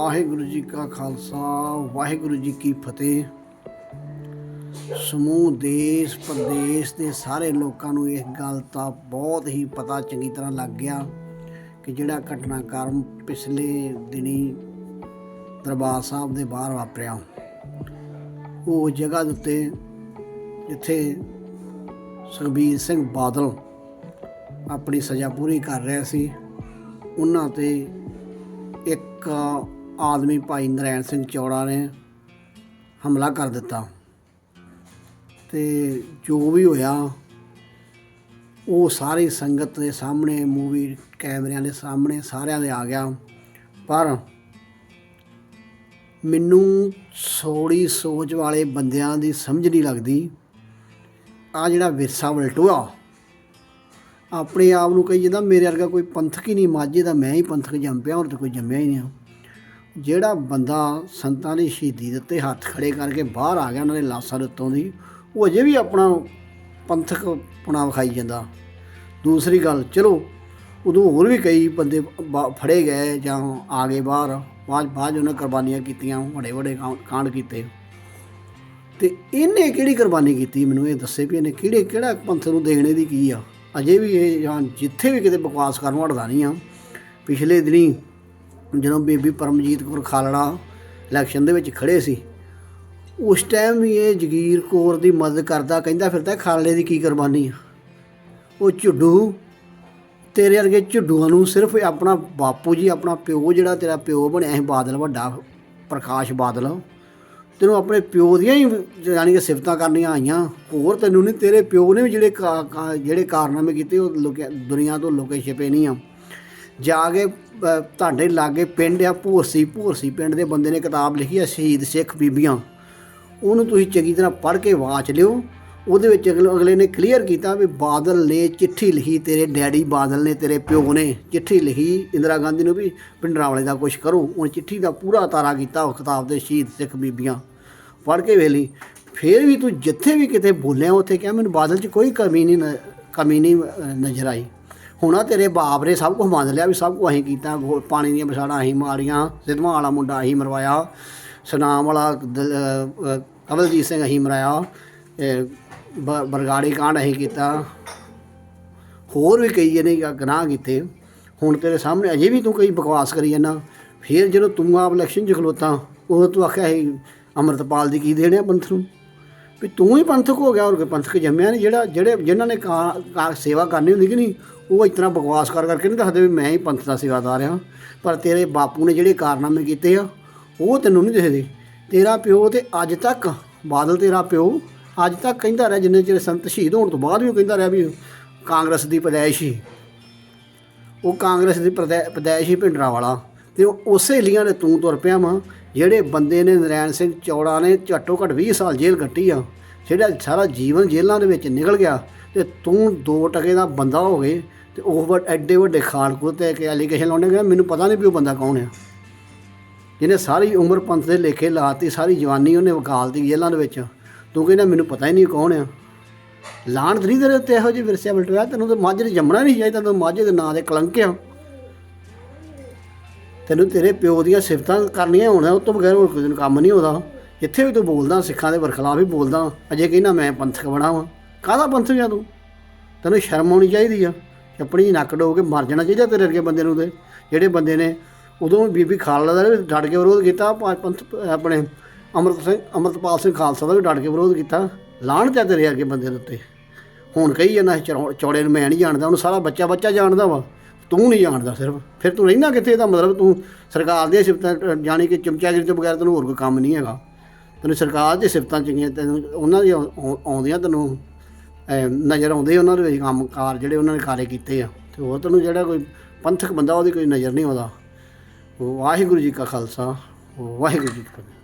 ਵਾਹਿਗੁਰੂ ਜੀ ਕਾ ਖਾਲਸਾ, ਵਾਹਿਗੁਰੂ ਜੀ ਕੀ ਫਤਿਹ। ਸਮੂਹ, ਦੇਸ਼, ਪ੍ਰਦੇਸ਼ ਦੇ ਸਾਰੇ ਲੋਕਾਂ ਨੂੰ ਇਹ ਗੱਲ ਤਾਂ ਬਹੁਤ ਹੀ ਪਤਾ ਚੰਗੀ ਤਰ੍ਹਾਂ ਲੱਗ ਗਿਆ ਕਿ ਜਿਹੜਾ ਘਟਨਾਕ੍ਰਮ ਪਿਛਲੇ ਦਿਨੀ ਦਰਬਾਰ ਸਾਹਿਬ ਦੇ ਬਾਹਰ ਵਾਪਰਿਆ। ਉਹ ਜਗ੍ਹਾ ਦੇ ਉੱਤੇ ਜਿੱਥੇ ਸੁਖਬੀਰ ਸਿੰਘ ਬਾਦਲ ਆਪਣੀ ਸਜ਼ਾ ਪੂਰੀ ਕਰ ਰਿਹਾ ਸੀ, ਉਹਨਾਂ ਤੇ ਇੱਕ ਆਦਮੀ ਭਾਈ ਨਰੈਣ ਸਿੰਘ ਚੌੜਾ ਨੇ ਹਮਲਾ ਕਰ ਦਿੱਤਾ। ਤੇ ਜੋ ਵੀ ਹੋਇਆ, ਉਹ ਸਾਰੀ ਸੰਗਤ ਦੇ ਸਾਹਮਣੇ, ਮੂਵੀ ਕੈਮਰਿਆਂ ਦੇ ਸਾਹਮਣੇ ਸਾਰਿਆਂ ਦੇ ਆ ਗਿਆ। ਪਰ ਮੈਨੂੰ ਸੋੜੀ ਸੋਚ ਵਾਲੇ ਬੰਦਿਆਂ ਦੀ ਸਮਝ ਨਹੀਂ ਲੱਗਦੀ। ਆ ਜਿਹੜਾ ਵਿਰਸਾ ਵਲਟੂਆ ਆਪਣੇ ਆਪ ਨੂੰ ਕਹੀ ਜਾਂਦਾ, ਮੇਰੇ ਵਰਗਾ ਕੋਈ ਪੰਥਕ ਹੀ ਨਹੀਂ, ਮਾਝੇ ਦਾ ਮੈਂ ਹੀ ਪੰਥਕ ਜੰਮ ਪਿਆ ਹੋਰ ਤਾਂ ਕੋਈ ਜੰਮਿਆ ਹੀ ਨਹੀਂ। ਜਿਹੜਾ ਬੰਦਾ ਸੰਤਾਂ ਦੀ ਸ਼ਹੀਦੀ ਦੇ ਉੱਤੇ ਹੱਥ ਖੜੇ ਕਰਕੇ ਬਾਹਰ ਆ ਗਿਆ, ਉਹਨਾਂ ਦੇ ਲਾਸਾਂ ਦੇ ਉੱਤੋਂ ਦੀ, ਉਹ ਅਜੇ ਵੀ ਆਪਣਾ ਪੰਥਕ ਪੁਣਾ ਵਿਖਾਈ ਜਾਂਦਾ। ਦੂਸਰੀ ਗੱਲ, ਚਲੋ, ਉਦੋਂ ਹੋਰ ਵੀ ਕਈ ਬੰਦੇ ਬਾ- ਫੜੇ ਗਏ ਜਾਂ ਆ ਗਏ ਬਾਹਰ, ਬਾਅਦ ਬਾਅਦ 'ਚ ਉਹਨਾਂ ਕੁਰਬਾਨੀਆਂ ਕੀਤੀਆਂ, ਵੱਡੇ ਵੱਡੇ ਕਾਂ- ਕਾਂਡ ਕੀਤੇ। ਤੇ ਇਹਨੇ ਕਿਹੜੀ ਕੁਰਬਾਨੀ ਕੀਤੀ? ਮੈਨੂੰ ਇਹ ਦੱਸੇ ਵੀ ਇਹਨੇ ਕਿਹੜੇ, ਕਿਹੜਾ ਪੰਥ ਨੂੰ ਦੇਖਣੇ ਦੀ ਕੀ ਆ? ਅਜੇ ਵੀ ਇਹ ਜਾਂ ਜਿੱਥੇ ਵੀ ਕਿਤੇ ਬਕਵਾਸ ਕਰਨ ਹਟਦਾ ਨਹੀਂ ਆ। ਪਿਛਲੇ ਦਿਨੀ ਜਦੋਂ ਬੀਬੀ ਪਰਮਜੀਤ ਕੌਰ ਖਾਲੜਾ ਇਲੈਕਸ਼ਨ ਦੇ ਵਿੱਚ ਖੜੇ ਸੀ, ਉਸ ਟਾਈਮ ਵੀ ਇਹ ਜਗੀਰ ਕੌਰ ਦੀ ਮਦਦ ਕਰਦਾ, ਕਹਿੰਦਾ ਫਿਰਦਾ ਖਾਲੜੇ ਦੀ ਕੀ ਕੁਰਬਾਨੀ ਆ? ਉਹ ਝੁੱਡੂ, ਤੇਰੇ ਵਰਗੇ ਝੁੱਡੂਆਂ ਨੂੰ ਸਿਰਫ ਆਪਣਾ ਬਾਪੂ ਜੀ, ਆਪਣਾ ਪਿਓ ਜਿਹੜਾ ਤੇਰਾ ਪਿਓ ਬਣਿਆ ਸੀ, ਬਾਦਲ, ਵੱਡਾ ਪ੍ਰਕਾਸ਼ ਬਾਦਲ, ਤੈਨੂੰ ਆਪਣੇ ਪਿਓ ਦੀਆਂ ਹੀ ਜਾਣੀ ਕਿ ਸਿਫਤਾਂ ਕਰਨੀਆਂ ਆਈਆਂ, ਹੋਰ ਤੈਨੂੰ ਨਹੀਂ, ਤੇਰੇ ਪਿਓ ਨੇ ਵੀ ਜਿਹੜੇ ਕਾ- ਕਾ- ਜਿਹੜੇ ਕਾਰਨਾਮੇ ਕੀਤੇ, ਉਹ ਲੁਕਿਆ, ਦੁਨੀਆ ਤੋਂ ਲੁਕੇ ਛਿਪੇ ਨਹੀਂ ਆ। ਜਾ ਕੇ ਤੁਹਾਡੇ ਲਾਗੇ ਪਿੰਡ ਆ ਭੋਰਸੀ ਭੋਰਸੀ ਪਿੰਡ ਦੇ ਬੰਦੇ ਨੇ ਕਿਤਾਬ ਲਿਖੀ ਆ, ਸ਼ਹੀਦ ਸਿੱਖ ਬੀਬੀਆਂ। ਉਹਨੂੰ ਤੁਸੀਂ ਚੰਗੀ ਤਰ੍ਹਾਂ ਪੜ੍ਹ ਕੇ ਵਾਚ ਲਿਓ। ਉਹਦੇ ਵਿੱਚ ਅਗਲੇ ਅਗਲੇ ਨੇ ਕਲੀਅਰ ਕੀਤਾ ਵੀ ਬਾਦਲ ਨੇ ਚਿੱਠੀ ਲਿਖੀ, ਤੇਰੇ ਡੈਡੀ ਬਾਦਲ ਨੇ, ਤੇਰੇ ਪਿਓ ਨੇ ਚਿੱਠੀ ਲਿਖੀ। ਇੰਦਰਾ ਗਾਂਧੀ ਨੂੰ ਵੀ ਪਿੰਡਰਾਵਲੇ ਦਾ ਕੁਝ ਕਰੋ। ਉਹ ਚਿੱਠੀ ਦਾ ਪੂਰਾ ਤਾਰਾ ਕੀਤਾ ਉਹ ਕਿਤਾਬ ਦੇ ਸ਼ਹੀਦ ਸਿੱਖ ਬੀਬੀਆਂ। ਪੜ੍ਹ ਕੇ ਵੇਲੀ ਫਿਰ ਵੀ ਤੂੰ ਜਿੱਥੇ ਵੀ ਕਿਤੇ ਬੋਲਿਆ, ਉੱਥੇ ਕਿਹਾ ਮੈਨੂੰ ਬਾਦਲ 'ਚ ਕੋਈ ਕਮੀ ਨਹੀਂ ਨ- ਕਮੀ ਨਹੀਂ ਨਜ਼ਰ ਆਈ। ਹੁਣਾ ਤੇਰੇ ਬਾਪ ਨੇ ਸਭ ਕੁਝ ਮੰਨ ਲਿਆ ਵੀ ਸਭ ਕੁਝ ਅਸੀਂ ਕੀਤਾ ਗੋ- ਪਾਣੀ ਦੀਆਂ ਬਸਾੜਾਂ ਅਸੀਂ ਮਾਰੀਆਂ, ਸਿੱਧਵਾਂ ਵਾਲਾ ਮੁੰਡਾ ਅਸੀਂ ਮਰਵਾਇਆ, ਸੁਨਾਮ ਵਾਲਾ ਕਮਲਜੀਤ ਸਿੰਘ ਅਸੀਂ ਮਰਾਇਆ ਬ- ਬਰਗਾੜੀ ਕਾਂਡ ਅਸੀਂ ਕੀਤਾ। ਹੋਰ ਵੀ ਕਈ ਇਹਨੇ ਗੁਨਾਹ ਕੀਤੇ। ਹੁਣ ਤੇਰੇ ਸਾਹਮਣੇ ਅਜੇ ਵੀ ਤੂੰ ਕਈ ਬਕਵਾਸ ਕਰੀ ਜਾਂਦਾ। ਫਿਰ ਜਦੋਂ ਤੂੰ ਆਪ ਇਲੈਕਸ਼ਨ 'ਚ ਖਲੋਤਾ ਉਹ ਤੂੰ ਆਖਿਆ ਸੀ, ਅਮਰਤਪਾਲ ਦੀ ਕੀ ਦੇਣੇ ਆ ਪੰਥ ਨੂੰ? ਵੀ ਤੂੰ ਹੀ ਪੰਥਕ ਹੋ ਗਿਆ, ਹੋਰ ਕੋਈ ਪੰਥਕ ਜੰਮਿਆ ਨਹੀਂ। ਜਿਹੜਾ ਜਿਹੜੇ ਜਿਨ੍ਹਾਂ ਨੇ ਕਾ- ਕਾ- ਸੇਵਾ ਕਰਨੀ ਹੁੰਦੀ ਕਿ ਨਹੀਂ, ਉਹ ਇਸ ਤਰ੍ਹਾਂ ਬਕਵਾਸ ਕਰ ਕਰਕੇ ਨਹੀਂ ਦੱਸਦੇ ਵੀ ਮੈਂ ਹੀ ਪੰਥ ਦਾ ਸੇਵਾਦਾਰ ਆ ਪਰ ਤੇਰੇ ਬਾਪੂ ਨੇ ਜਿਹੜੇ ਕਾਰਨਾਮੇ ਕੀਤੇ ਆ, ਉਹ ਤੈਨੂੰ ਨਹੀਂ ਦਿਖਦੇ। ਤੇਰਾ ਪਿਓ ਤੇ ਅੱਜ ਤੱਕ, ਬਾਦਲ ਤੇਰਾ ਪਿਓ, ਅੱਜ ਤੱਕ ਕਹਿੰਦਾ ਰਿਹਾ, ਜਿੰਨੇ ਚਿਰ ਸੰਤ ਸ਼ਹੀਦ ਹੋਣ ਤੋਂ ਬਾਅਦ ਵੀ ਉਹ ਕਹਿੰਦਾ ਰਿਹਾ ਵੀ ਕਾਂਗਰਸ ਦੀ ਪੈਦਾਇਸ਼ ਹੀ। ਉਹ ਕਾਂਗਰਸ ਦੀ ਪ੍ਰਦੈ- ਪੈਦਾਇਸ਼ ਹੀ ਭਿੰਡਰਾਂ ਵਾਲਾ ਤੇ ਉਸੇ ਲੀਆਂ ਨੇ ਤੂੰ ਤੁਰ ਪਿਆ ਵਾਂ। ਜਿਹੜੇ ਬੰਦੇ ਨੇ ਨਰੈਣ ਸਿੰਘ ਚੌੜਾ ਨੇ ਘੱਟੋ ਘੱਟ 20 ਸਾਲ ਜੇਲ੍ਹ ਕੱਟੀ ਆ, ਜਿਹੜਾ ਸਾਰਾ ਜੀਵਨ ਜੇਲ੍ਹਾਂ ਦੇ ਵਿੱਚ ਨਿਕਲ ਗਿਆ ਤੇ ਤੂੰ ਦੋ ਟਕੇ ਦਾ ਬੰਦਾ ਹੋ ਗਏ ਤੇ ਉਹ ਵੱਡ- ਐਡੇ ਵੱਡੇ ਖਾਲਕੋ ਤੇ ਕਿ ਐਲੀਗੇਸ਼ਨ ਲਾਉਣੇ ਗਿਆ ਮੈਨੂੰ ਪਤਾ ਨਹੀਂ ਵੀ ਉਹ ਬੰਦਾ ਕੌਣ ਆ। ਜਿਹਨੇ ਸਾਰੀ ਉਮਰ ਪੰਥ ਦੇ ਲੇਖੇ ਲਾਤੀ, ਸਾਰੀ ਜਵਾਨੀ ਉਹਨੇ ਵਕਾਲਤੀ ਜੇਲ੍ਹਾਂ ਦੇ ਵਿੱਚ। ਤੂੰ ਕਹਿੰਦਾ, ਮੈਨੂੰ ਪਤਾ ਹੀ ਨਹੀਂ ਕੌਣ ਆ। ਲਾਣ ਤਰੀ ਤੇਰੇ ਉੱਤੇ ਇਹੋ ਜਿਹੀ ਵਿਰਸਿਆ ਬਲਟਿਆ ਤੈਨੂੰ ਤਾਂ ਮਾਝੇ 'ਚ ਜੰਮਣਾ ਨਹੀਂ ਚਾਹੀਦਾ ਤੂੰ ਮਾਝੇ ਦੇ ਨਾਂ ਦੇ ਕਲੰਕ ਆ। ਤੈਨੂੰ ਤੇਰੇ ਪਿਓ ਦੀਆਂ ਸਿਫਤਾਂ ਕਰਨੀਆਂ ਹੋਣਾ ਉਸ ਤੋਂ ਬਗੈਰ ਹੋਰ ਕੋਈ ਕੰਮ ਨਹੀਂ ਹੋਦਾ। ਜਿੱਥੇ ਵੀ ਤੂੰ ਬੋਲਦਾ, ਸਿੱਖਾਂ ਦੇ ਵਰਖਲਾਫ ਹੀ ਬੋਲਦਾ। ਅਜੇ ਕਹਿੰਦਾ ਮੈਂ ਪੰਥਕ ਬਣਾ ਵਾਂ। ਕਾਹਦਾ ਪੰਥਕ ਆ ਤੂੰ? ਤੈਨੂੰ ਸ਼ਰਮ ਆਉਣੀ ਚਾਹੀਦੀ ਆ ਆਪਣੀ ਨੱਕ ਡੋ ਕੇ ਮਰ ਜਾਣਾ ਚਾਹੀਦਾ ਤੇਰੇ ਵਰਗੇ ਬੰਦੇ ਨੂੰ ਤੇ। ਜਿਹੜੇ ਬੰਦੇ ਨੇ ਉਦੋਂ ਬੀਬੀ ਖਾਲੜਾ ਦਾ ਵੀ ਡਟ ਕੇ ਵਿਰੋਧ ਕੀਤਾ ਪਾ- ਪੰਥ, ਆਪਣੇ ਅੰਮ੍ਰਿਤ ਸਿੰਘ, ਅੰਮ੍ਰਿਤਪਾਲ ਸਿੰਘ ਖਾਲਸਾ ਦਾ ਵੀ ਡਟ ਕੇ ਵਿਰੋਧ ਕੀਤਾ। ਲਾਹਣ ਤੇ ਤੇਰੇ ਵਰਗੇ ਬੰਦੇ ਦੇ ਉੱਤੇ। ਹੁਣ ਕਹੀ ਜਾਂਦਾ ਚੌ- ਚੌੜੇ ਨੂੰ ਮੈਂ ਨਹੀਂ ਜਾਣਦਾ, ਉਹਨੂੰ ਸਾਰਾ ਬੱਚਾ ਬੱਚਾ ਜਾਣਦਾ ਵਾ। ਤੂੰ ਨਹੀਂ ਜਾਣਦਾ ਸਿਰਫ। ਫਿਰ ਤੂੰ ਰਹਿਣਾ ਕਿੱਥੇ? ਇਹਦਾ ਮਤਲਬ ਤੂੰ ਸਰਕਾਰ ਦੀਆਂ ਸਿਫਤਾਂ, ਜਾਣੀ ਕਿ ਚਮਚਾਗਿਰੀ ਤੋਂ ਬਗੈਰ ਤੈਨੂੰ ਹੋਰ ਕੋਈ ਕੰਮ ਨਹੀਂ ਹੈਗਾ। ਤੈਨੂੰ ਸਰਕਾਰ ਦੀਆਂ ਸਿਫਤਾਂ ਚੰਗੀਆਂ, ਤੈਨੂੰ ਉਹਨਾਂ ਦੀ ਆਉਂਦੀਆਂ ਤੈਨੂੰ ਨਜ਼ਰ ਆਉਂਦੇ ਉਹਨਾਂ ਦੇ ਵਿੱਚ ਕੰਮਕਾਰ ਜਿਹੜੇ ਉਹਨਾਂ ਨੇ ਕਾਰੇ ਕੀਤੇ ਆ। ਤੇ ਉਹ ਤੈਨੂੰ ਜਿਹੜਾ ਕੋਈ ਪੰਥਕ ਬੰਦਾ ਉਹਦੀ ਕੋਈ ਨਜ਼ਰ ਨਹੀਂ ਆਉਂਦਾ। ਵਾਹਿਗੁਰੂ ਜੀ ਕਾ ਖਾਲਸਾ, ਵਾਹਿਗੁਰੂ ਜੀ ਕੀ ਫਤਿਹ।